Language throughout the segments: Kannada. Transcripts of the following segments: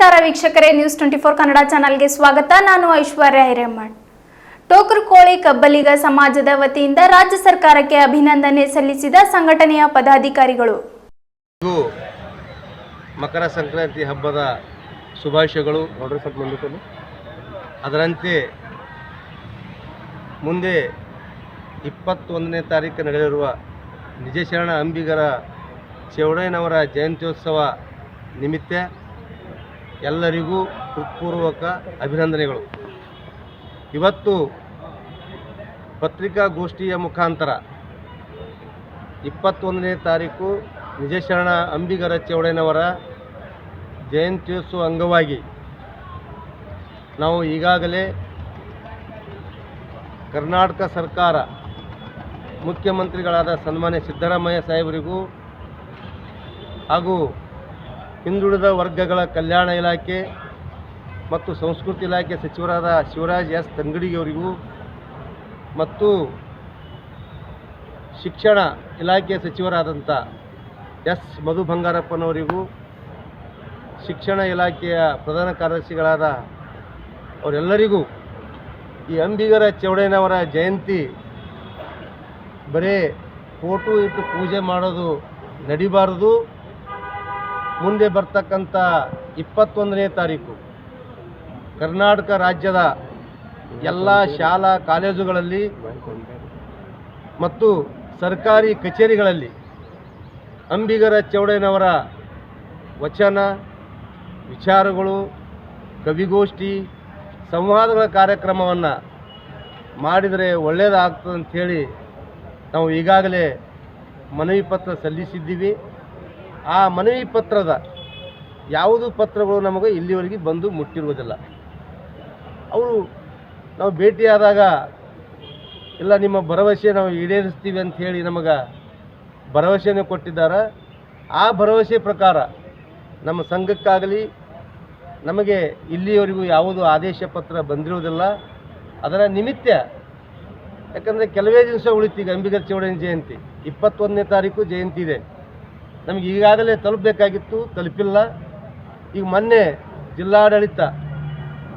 ನಮಸ್ಕಾರ ವೀಕ್ಷಕರೇ ನ್ಯೂಸ್ ಟ್ವೆಂಟಿ ಫೋರ್ ಕನ್ನಡ ಚಾನಲ್ಗೆ ಸ್ವಾಗತ. ನಾನು ಐಶ್ವರ್ಯ ಹಿರೇಮಠ್. ಟೋಕರ್ ಕೋಳಿ ಕಬ್ಬಲಿಗ ಸಮಾಜದ ವತಿಯಿಂದ ರಾಜ್ಯ ಸರ್ಕಾರಕ್ಕೆ ಅಭಿನಂದನೆ ಸಲ್ಲಿಸಿದ ಸಂಘಟನೆಯ ಪದಾಧಿಕಾರಿಗಳು. ಮಕರ ಸಂಕ್ರಾಂತಿ ಹಬ್ಬದ ಶುಭಾಶಯಗಳು. ಅದರಂತೆ ಮುಂದೆ ಇಪ್ಪತ್ತೊಂದನೇ ತಾರೀಕು ನಡೆಯಲಿರುವ ನಿಜಶರಣ ಅಂಬಿಗರ ಚೌಡಯ್ಯನವರ ಜಯಂತ್ಯೋತ್ಸವ ನಿಮಿತ್ತ ಎಲ್ಲರಿಗೂ ಹೃತ್ಪೂರ್ವಕ ಅಭಿನಂದನೆಗಳು. ಇವತ್ತು ಪತ್ರಿಕಾಗೋಷ್ಠಿಯ ಮುಖಾಂತರ ಇಪ್ಪತ್ತೊಂದನೇ ತಾರೀಕು ನಿಜಶರಣ ಅಂಬಿಗರ ಚೌಡೇನವರ ಜಯಂತ್ಯೋತ್ಸವ ಅಂಗವಾಗಿ ನಾವು ಈಗಾಗಲೇ ಕರ್ನಾಟಕ ಸರ್ಕಾರ ಮುಖ್ಯಮಂತ್ರಿಗಳಾದ ಸನ್ಮಾನ್ಯ ಸಿದ್ದರಾಮಯ್ಯ ಸಾಹೇಬರಿಗೂ ಹಾಗೂ ಹಿಂದುಳಿದ ವರ್ಗಗಳ ಕಲ್ಯಾಣ ಇಲಾಖೆ ಮತ್ತು ಸಂಸ್ಕೃತಿ ಇಲಾಖೆ ಸಚಿವರಾದ ಶಿವರಾಜ್ ಎಸ್ ತಂಗಡಿಯವರಿಗೂ ಮತ್ತು ಶಿಕ್ಷಣ ಇಲಾಖೆ ಸಚಿವರಾದಂಥ ಎಸ್ ಮಧು ಬಂಗಾರಪ್ಪನವರಿಗೂ, ಶಿಕ್ಷಣ ಇಲಾಖೆಯ ಪ್ರಧಾನ ಕಾರ್ಯದರ್ಶಿಗಳಾದ ಅವರೆಲ್ಲರಿಗೂ ಈ ಅಂಬಿಗರ ಚೌಡಯ್ಯನವರ ಜಯಂತಿ ಬರೀ ಫೋಟೋ ಇಟ್ಟು ಪೂಜೆ ಮಾಡೋದು ನಡಿಬಾರದು. ಮುಂದೆ ಬರ್ತಕ್ಕಂಥ ಇಪ್ಪತ್ತೊಂದನೇ ತಾರೀಕು ಕರ್ನಾಟಕ ರಾಜ್ಯದ ಎಲ್ಲ ಶಾಲಾ ಕಾಲೇಜುಗಳಲ್ಲಿ ಮತ್ತು ಸರ್ಕಾರಿ ಕಚೇರಿಗಳಲ್ಲಿ ಅಂಬಿಗರ ಚೌಡಯ್ಯನವರ ವಚನ, ವಿಚಾರಗಳು, ಕವಿಗೋಷ್ಠಿ, ಸಂವಾದಗಳ ಕಾರ್ಯಕ್ರಮವನ್ನು ಮಾಡಿದರೆ ಒಳ್ಳೆಯದಾಗ್ತದೆ ಅಂಥೇಳಿ ನಾವು ಈಗಾಗಲೇ ಮನವಿ ಪತ್ರ ಸಲ್ಲಿಸಿದ್ದೀವಿ. ಆ ಮನವಿ ಪತ್ರದ ಯಾವುದು ಪತ್ರಗಳು ನಮಗೆ ಇಲ್ಲಿವರೆಗೆ ಬಂದು ಮುಟ್ಟಿರುವುದಿಲ್ಲ. ಅವರು ನಾವು ಭೇಟಿಯಾದಾಗ, ಇಲ್ಲ ನಿಮ್ಮ ಭರವಸೆ ನಾವು ಈಡೇರಿಸ್ತೀವಿ ಅಂತ ಹೇಳಿ ನಮಗೆ ಭರವಸೆಯನ್ನು ಕೊಟ್ಟಿದ್ದಾರೆ. ಆ ಭರವಸೆ ಪ್ರಕಾರ ನಮ್ಮ ಸಂಘಕ್ಕಾಗಲಿ, ನಮಗೆ ಇಲ್ಲಿಯವರೆಗೂ ಯಾವುದು ಆದೇಶ ಪತ್ರ ಬಂದಿರುವುದಿಲ್ಲ. ಅದರ ನಿಮಿತ್ತ, ಯಾಕಂದರೆ ಕೆಲವೇ ದಿವಸ ಉಳಿತೀಗ ಅಂಬಿಗರ ಚೌಡಯ್ಯನ ಜಯಂತಿ, ಇಪ್ಪತ್ತೊಂದನೇ ತಾರೀಕು ಜಯಂತಿ ಇದೆ. ನಮಗೆ ಈಗಾಗಲೇ ತಲುಪಬೇಕಾಗಿತ್ತು, ತಲುಪಿಲ್ಲ. ಈಗ ಮೊನ್ನೆ ಜಿಲ್ಲಾಡಳಿತ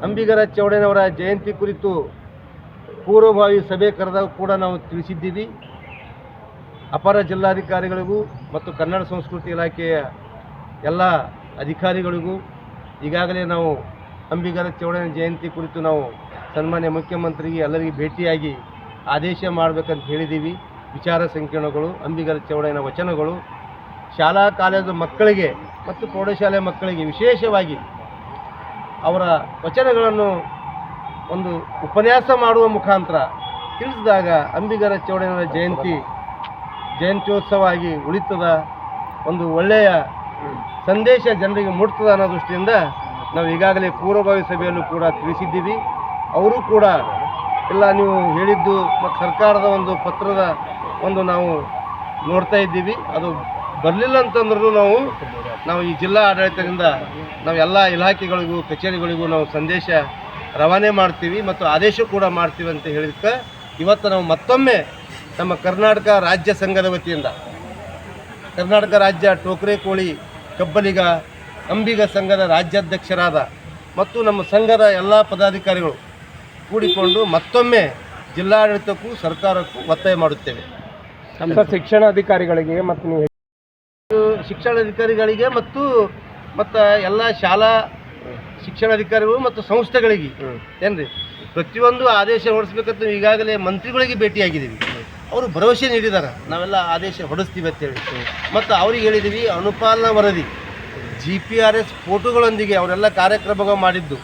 ಅಂಬಿಗರ ಚೌಡನವರ ಜಯಂತಿ ಕುರಿತು ಪೂರ್ವಭಾವಿ ಸಭೆ ಕರೆದಾಗ ಕೂಡ ನಾವು ತಿಳಿಸಿದ್ದೀವಿ. ಅಪರ ಜಿಲ್ಲಾಧಿಕಾರಿಗಳಿಗೂ ಮತ್ತು ಕನ್ನಡ ಸಂಸ್ಕೃತಿ ಇಲಾಖೆಯ ಎಲ್ಲ ಅಧಿಕಾರಿಗಳಿಗೂ ಈಗಾಗಲೇ ನಾವು ಅಂಬಿಗರ ಚೌಡನ ಜಯಂತಿ ಕುರಿತು ನಾವು ಸನ್ಮಾನ್ಯ ಮುಖ್ಯಮಂತ್ರಿಗೆ ಎಲ್ಲರಿಗೂ ಭೇಟಿಯಾಗಿ ಆದೇಶ ಮಾಡಬೇಕಂತ ಹೇಳಿದ್ದೀವಿ. ವಿಚಾರ ಸಂಕಿರಣಗಳು, ಅಂಬಿಗರ ಚೌಡನ ವಚನಗಳು ಶಾಲಾ ಕಾಲೇಜು ಮಕ್ಕಳಿಗೆ ಮತ್ತು ಪ್ರೌಢಶಾಲೆ ಮಕ್ಕಳಿಗೆ ವಿಶೇಷವಾಗಿ ಅವರ ವಚನಗಳನ್ನು ಒಂದು ಉಪನ್ಯಾಸ ಮಾಡುವ ಮುಖಾಂತರ ತಿಳಿಸಿದಾಗ ಅಂಬಿಗರ ಚೌಡಯ್ಯನವರ ಜಯಂತಿ ಜಯಂತ್ಯೋತ್ಸವ ಆಗಿ ಉಳಿತದ ಒಂದು ಒಳ್ಳೆಯ ಸಂದೇಶ ಜನರಿಗೆ ಮುಟ್ತದ ಅನ್ನೋ ದೃಷ್ಟಿಯಿಂದ ನಾವು ಈಗಾಗಲೇ ಪೂರ್ವಭಾವಿ ಸಭೆಯಲ್ಲೂ ಕೂಡ ತಿಳಿಸಿದ್ದೀವಿ. ಅವರು ಕೂಡ ಇಲ್ಲ ನೀವು ಹೇಳಿದ್ದು ಮತ್ತು ಸರ್ಕಾರದ ಒಂದು ಪತ್ರದ ಒಂದು ನಾವು ನೋಡ್ತಾ ಇದ್ದೀವಿ. ಅದು ಬರಲಿಲ್ಲ ಅಂತಂದ್ರೂ ನಾವು ನಾವು ಈ ಜಿಲ್ಲಾ ಆಡಳಿತದಿಂದ ನಾವು ಎಲ್ಲ ಇಲಾಖೆಗಳಿಗೂ, ಕಚೇರಿಗಳಿಗೂ ನಾವು ಸಂದೇಶ ರವಾನೆ ಮಾಡ್ತೀವಿ ಮತ್ತು ಆದೇಶ ಕೂಡ ಮಾಡ್ತೀವಿ ಅಂತ ಹೇಳಿದಕ್ಕೆ ಇವತ್ತು ನಾವು ಮತ್ತೊಮ್ಮೆ ನಮ್ಮ ಕರ್ನಾಟಕ ರಾಜ್ಯ ಸಂಘದ ವತಿಯಿಂದ, ಕರ್ನಾಟಕ ರಾಜ್ಯ ಟೋಕ್ರೆ ಕೋಳಿ ಕಬ್ಬಲಿಗ ಅಂಬಿಗ ಸಂಘದ ರಾಜ್ಯಾಧ್ಯಕ್ಷರಾದ ಮತ್ತು ನಮ್ಮ ಸಂಘದ ಎಲ್ಲ ಪದಾಧಿಕಾರಿಗಳು ಕೂಡಿಕೊಂಡು ಮತ್ತೊಮ್ಮೆ ಜಿಲ್ಲಾಡಳಿತಕ್ಕೂ ಸರ್ಕಾರಕ್ಕೂ ಒತ್ತಾಯ ಮಾಡುತ್ತೇವೆ. ಶಿಕ್ಷಣಾಧಿಕಾರಿಗಳಿಗೆ ಮತ್ತು ಶಿಕ್ಷಣಾಧಿಕಾರಿಗಳಿಗೆ ಮತ್ತು ಮತ್ತು ಎಲ್ಲ ಶಾಲಾ ಶಿಕ್ಷಣಾಧಿಕಾರಿಗಳು ಮತ್ತು ಸಂಸ್ಥೆಗಳಿಗೆ. ಏನ್ರಿ? ಪ್ರತಿಯೊಂದು ಆದೇಶ ಹೊರಡಿಸ್ಬೇಕಂತ ಈಗಾಗಲೇ ಮಂತ್ರಿಗಳಿಗೆ ಭೇಟಿಯಾಗಿದ್ದೀವಿ. ಅವರು ಭರವಸೆ ನೀಡಿದ್ದಾರೆ. ನಾವೆಲ್ಲ ಆದೇಶ ಹೊರಡಿಸ್ತೀವಿ ಅಂತೇಳಿ ಮತ್ತು ಅವ್ರಿಗೆ ಹೇಳಿದ್ದೀವಿ ಅನುಪಾಲನಾ ವರದಿ. ಜಿ ಪಿ ಆರ್ ಎಸ್ ಫೋಟೋಗಳೊಂದಿಗೆ ಅವರೆಲ್ಲ ಕಾರ್ಯಕ್ರಮಗಳು ಮಾಡಿದ್ದು.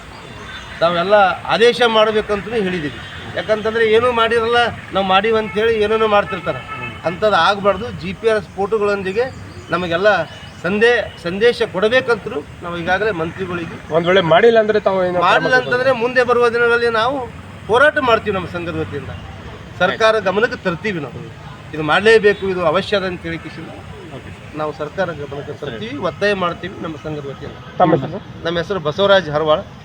ನಾವೆಲ್ಲ ಆದೇಶ ಮಾಡಬೇಕಂತಲೂ ಹೇಳಿದ್ದೀವಿ. ಯಾಕಂತಂದರೆ ಏನೂ ಮಾಡಿರಲ್ಲ ನಾವು ಮಾಡೀವಿ ಅಂತೇಳಿ ಏನೇನೋ ಮಾಡ್ತಿರ್ತಾರೆ ಅಂಥದ್ದು ಆಗಬಾರ್ದು. ಜಿ ಪಿ ಆರ್ ಎಸ್ ಫೋಟೋಗಳೊಂದಿಗೆ ನಮಗೆಲ್ಲ ಸಂದೇ ಸಂದೇಶ ಕೊಡಬೇಕಂತರೂ ನಾವು ಈಗಾಗಲೇ ಮಂತ್ರಿಗಳಿಗೆ ಒಂದ್ ವೇಳೆ ಮಾಡಿಲ್ಲ ಅಂದ್ರೆ ತಾವು ಏನು ಮಾಡಲಿಲ್ಲ ಅಂತಂದರೆ ಮುಂದೆ ಬರುವ ದಿನಗಳಲ್ಲಿ ನಾವು ಹೋರಾಟ ಮಾಡ್ತೀವಿ ನಮ್ಮ ಸಂಘದ ವತಿಯಿಂದ. ಸರ್ಕಾರ ಗಮನಕ್ಕೆ ತರ್ತೀವಿ ನಾವು. ಇದು ಮಾಡಲೇಬೇಕು ಇದು ಅವಶ್ಯ ಅಂತ ಹೇಳಿ ಕಿಶಿಂದ ನಾವು ಸರ್ಕಾರ ಗಮನಕ್ಕೆ ತರ್ತೀವಿ ಒತ್ತಾಯ ಮಾಡ್ತೀವಿ ನಮ್ಮ ಸಂಘದ ವತಿಯಿಂದ. ತಮ್ಮ ಹೆಸರು? ನಮ್ಮ ಹೆಸರು ಬಸವರಾಜ್ ಹರವಾಳ್.